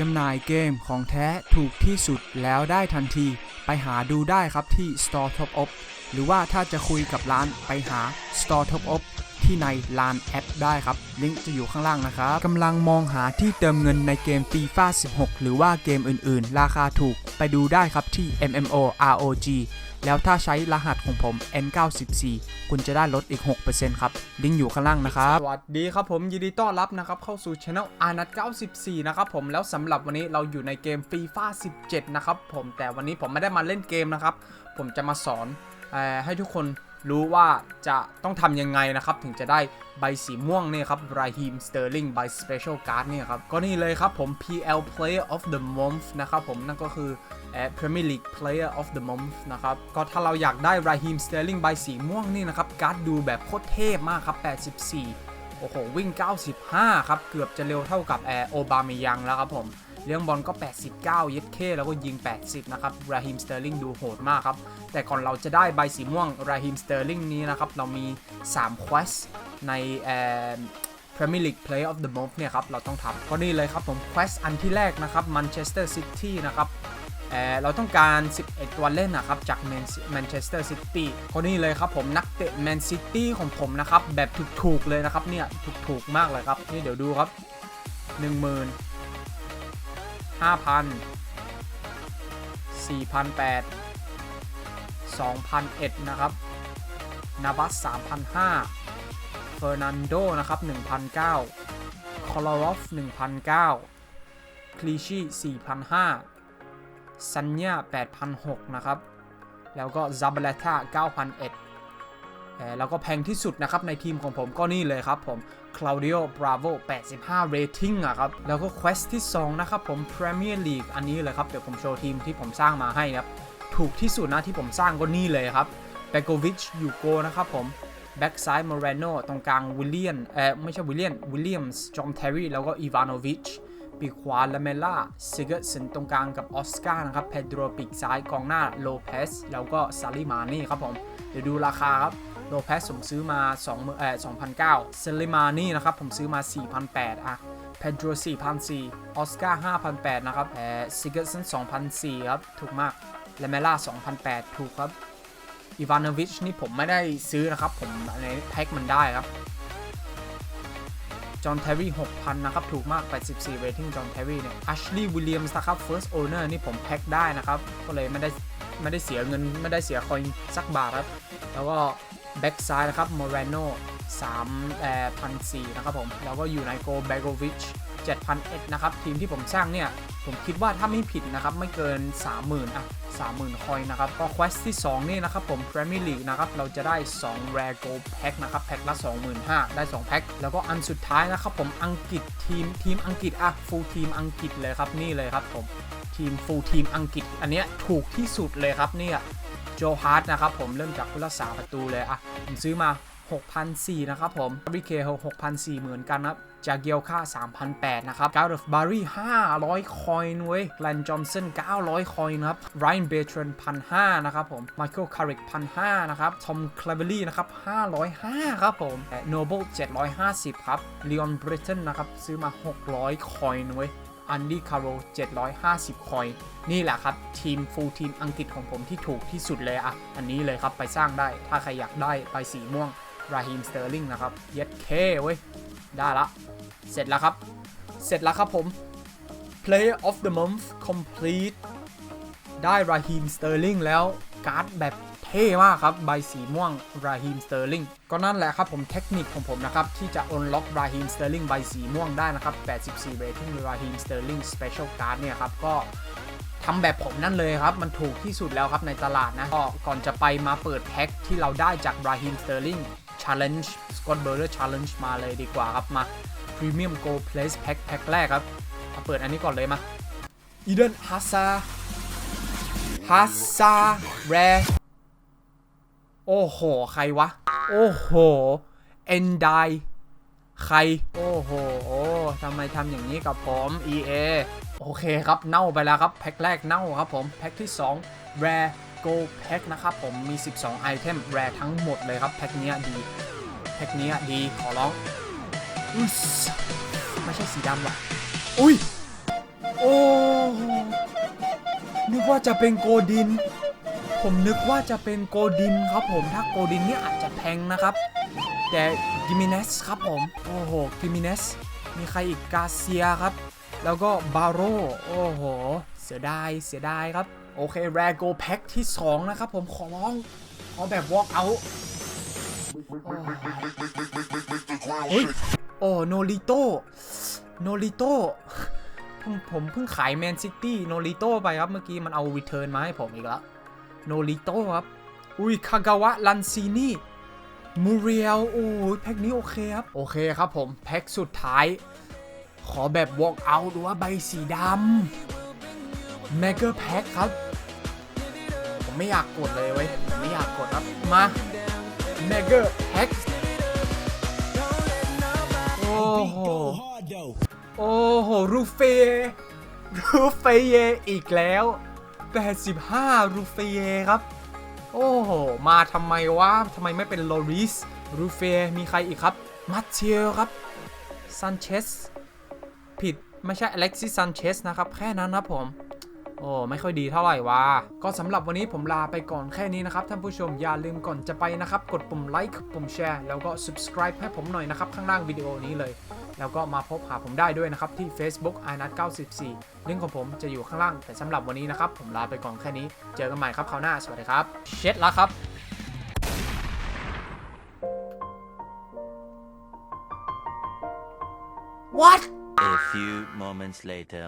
จำหน่ายเกมของแท้ถูกที่สุดแล้วได้ทันที ไปหาดูได้ครับที่ Store Top Up หรือว่าถ้าจะคุยกับร้านไปหา Store Top Up ที่ในลานแอปได้ครับ ลิงก์จะอยู่ข้างล่างนะครับกำลังมองหาที่เติมเงินในเกม FIFA 16 หรือว่าเกมอื่นๆ ราคาถูกไปดูได้ครับที่ MMO ROG แล้วถ้าใช้รหัสของผม N94 คุณจะได้ลดอีก 6%ครับ ลิงก์อยู่ข้างล่างนะครับ สวัสดีครับผมยินดีต้อนรับนะครับ เข้าสู่ช anel อานัท94 นะครับผมแล้วสำหรับวันนี้เราอยู่ในเกม FIFA 17 นะครับผมแต่วันนี้ผมไม่ได้มาเล่นเกมนะครับ ผมจะมาสอนอให้ทุกคน รู้ว่าจะต้องทำยังไงนะครับถึงจะได้ใบสีม่วงเนี่ยครับ Raheem Sterling ใบ Special Card เนี่ยครับ ก็นี่เลยครับผม PL Player of the Month นะครับผมนั่นก็คือเอ่อ Premier League Player of the Month นะครับ ก็ถ้าเราอยากได้ Raheem Sterling ใบสีม่วงนี่นะครับ การ์ดดูแบบโคตรเทพมากครับ 84 โอ้โห วิ่ง 95 ครับ เกือบจะเร็วเท่ากับแอร์โอบามิยังแล้วครับผม เลี้ยงบอลก็ 89 เย็ดเคแล้วก็ยิง 80 นะครับราฮิมสเตอร์ลิงดูโหดมากครับ แต่ก่อนเราจะได้ใบสีม่วงราฮิมสเตอร์ลิงนี้นะครับ เรามี3เควสในเอ่อ Premier League Play of the Month เนี่ยครับ เราต้องทำก็นี่เลยครับผมเควสอันที่แรกนะครับ Manchester City นะครับเออเราต้องการ 11 ตัวเล่นนะครับ จากแมนเชสเตอร์ซิตี้ก็นี่เลยครับผมนักเตะแมนซิตี้ของผมนะครับ แบบถูกๆเลยนะครับเนี่ย ถูกๆมากเลยครับ นี่เดี๋ยวดูครับ 10,000 5,000 4,800 2,001นะครับ นาบัส3,500เฟอร์นันโดนะครับ1,009คอลอรอฟ1,009คลีชี4,500ซันยา8,006นะครับ แล้วก็ซาบ a ลต้า9,001เอ่อ แล้วก็แพงที่สุดนะครับในทีมของผมก็นี่เลยครับผมคลาวดิโอบราโว85เรตติ้งอะครับ แล้วก็เควสที่ 2 นะครับผม Premier League อันนี้เลยครับ เดี๋ยวผมโชว์ทีมที่ผมสร้างมาให้นะครับ ถูกที่สุดนะที่ผมสร้างก็นี่เลยครับเบโกวิชยูโกนะครับผมแบ็กซ้ายม o ร a โนตรงกลางวิลเลียนเอ่อไม่ใช่วิลเลียนวิลเลียมส์จอมเทอรี่แล้วก็อีวานอวิชปีกขวาลาเมล่าซิเกอร์สันตรงกลางกับออสการ์นะครับเพดโรปีกซ้ายกองหน้าโลเปสแล้วก็ซาลิมานี่ครับผม เดี๋ยวดูราคาครับ โลเปสผมซื้อมา2เอ่อ2,009ซาลิมานี่นะครับผมซื้อมา4,800อะเพดโร4,400ออสการ์5,800นะครับเอ่อซิกเกอร์สัน2,400ครับ ถูกมากลาเมล่า2,800ถูกครับอีวานอวิชนี่ผมไม่ได้ซื้อนะครับ ผมในแพ็คมันได้ครับจอห์นเทอรี่6,000 นะครับ ถูกมาก 84 เรตติ้งจอห์นเทอรี่เนี่ยอัชลีย์วิลเลียมส์นะครับ first owner นี่ผมแพ็คได้นะครับ ก็เลยไม่ได้ ไม่ได้เสียเงิน ไม่ได้เสียคอยสักบาทครับ แล้วก็ แบ็กซ้ายนะครับ m o r a n o 3เอ่อพันสี่นะครับผมแล้วก็อยู่ในโกเบโกวิช7,001นะครับ ทีมที่ผมสร้างเนี่ย ผมคิดว่าถ้าไม่ผิดนะครับ ไม่เกิน 30,000อะ30,000 คอยนะครับ ก็ quest ที่ 2 นี่นะครับผม Premier League นะครับ เราจะได้2 Rare Gold Pack นะครับ แพ็คละ 25,000 ได้ 2 แพ็ค แล้วก็อันสุดท้ายนะครับผมอังกฤษทีมทีมอังกฤษอะ full ทีมอังกฤษเลยครับนี่เลยครับผมทีม full ทีมอังกฤษ อันเนี้ยถูกที่สุดเลยครับเนี่ย โจฮาร์ดนะครับผมเริ่มจากผู้รักษาประตูเลยอะผมซื้อมา6,400นะครับผมบริเคเฮล6,400เหมือนกันครับจากเกียวค่า3,800นะครับกา r ดฟบารี500 คอยน์เว้ยแลนจอห์นสัน900 คอยน์ครับไรน์เบทรน1,500นะครับผมไมเคิลคาริก1,500นะครับ ทอมคลาเบอรี่นะครับ 505 ครับผมโนเบิล750 ครับลีออนบริตันนะครับ ซื้อมา 600 คอยน์เว้ย อันดี้คาร์โร750 คอยน์นี่แหละครับ ทีมฟูลทีมอังกฤษของผมที่ถูกที่สุดเลยอะอันนี้เลยครับไปสร้างได้ ถ้าใครอยากได้ใบสีม่วงราฮิมสเตอร์ลิงนะครับ เย็ดเคเว้ย ได้ละ เสร็จแล้วครับ เสร็จแล้วครับผม Player of the Month complete ได้ราฮิมสเตอร์ลิงแล้ว การ์ดแบบ ท่มากครับใบสีม่วงราฮิมสเตอร์ลิงก็นั่นแหละครับผมเทคนิคของผมนะครับ ที่จะ unlock ราฮิมสเตอร์ลิงใบสีม่วงได้นะครับ 84 rating ราฮิมสเตอร์ลิง special card เนี่ยครับก็ทำแบบผมนั่นเลยครับ มันถูกที่สุดแล้วครับในตลาดนะก็ก่อนจะไปมาเปิดแพ็คที่เราได้จากราฮิมสเตอร์ลิง Challenge Scott b u r r e r Challenge มาเลยดีกว่าครับมา Premium Gold Place Pack แพ็คแรกครับมาเปิดอันนี้ก่อนเลยมา Eden Hazard Hazard Rare โอ้โห ใครวะ โอ้โห Endai ใคร โอ้โห โอ้ทำไมทำอย่างนี้กับผม EA โอเคครับ เน่าไปแล้วครับ แพ็คแรกเน่าครับผม แพ็คที่ 2 Rare Gold Pack นะครับผม มี 12 ไอเทม Rare ทั้งหมดเลยครับ แพ็คนี้ดี แพ็คนี้ดี ขอร้องอุ๊ยไม่ใช่สีดำหรอกอุ้ย โอ้นึกว่าจะเป็นโกดิน ผมนึกว่าจะเป็นโกดินครับผมถ้าโกดินเนี่ยอาจจะแพงนะครับ แต่กิมิเนสครับผม โอ้โหกิมิเนสมีใครอีกกาเซียครับ แล้วก็บาโรโอ้โห เสียดายเสียดายครับ โอเคแรโกแพ็คที่ 2 นะครับผมขอร้อง ขอแบบ walk out โอ้ยโอ้โนริโตโนริโตผมเพิ่งขายแมนซิตี้โนริโตไปครับเมื่อกี้มันเอารีเทิร์นมาให้ผมอีกแล้ว โนริโตครับ อุ้ยคากาวะลันซีนี่มูเรียลโอ้ยแพ็คนี้โอเคครับ โอเคครับผม แพ็คสุดท้าย ขอแบบ walk out หรือว่าใบสีดำ m e g a Pack ครับ ผมไม่อยากกดเลยเว้ยไม่อยากกดครับ มา m e g a Pack โอ้โห โอ้โห รูเฟย์รูเฟเยอีกแล้ว 85 รูเฟเยครับ โอ้โห มาทำไมวะทำไมไม่เป็นโลริส รูเฟย์มีใครอีกครับมาเทียลครับ ซันเชส ผิดไม่ใช่อเล็กซิสซันเชสนะครับ แค่นั้นนะผมโอ้ไม่ค่อยดีเท่าไหร่วะก็สำหรับวันนี้ผมลาไปก่อนแค่นี้นะครับ ท่านผู้ชมอย่าลืมก่อนจะไปนะครับ กดปุ่มไลค์ปุ่มแชร์แล้วก็ subscribe ให้ผมหน่อยนะครับ ข้างล่างวิดีโอนี้เลย แล้วก็มาพบหาผมได้ด้วยนะครับ ที่ Facebook i n a t 94 ลิงก์ของผมจะอยู่ข้างล่าง แต่สำหรับวันนี้นะครับ ผมลาไปก่อนแค่นี้ เจอกันใหม่ครับคราวหน้า สวัสดีครับ เช็ดแล้วครับ What A few moments later.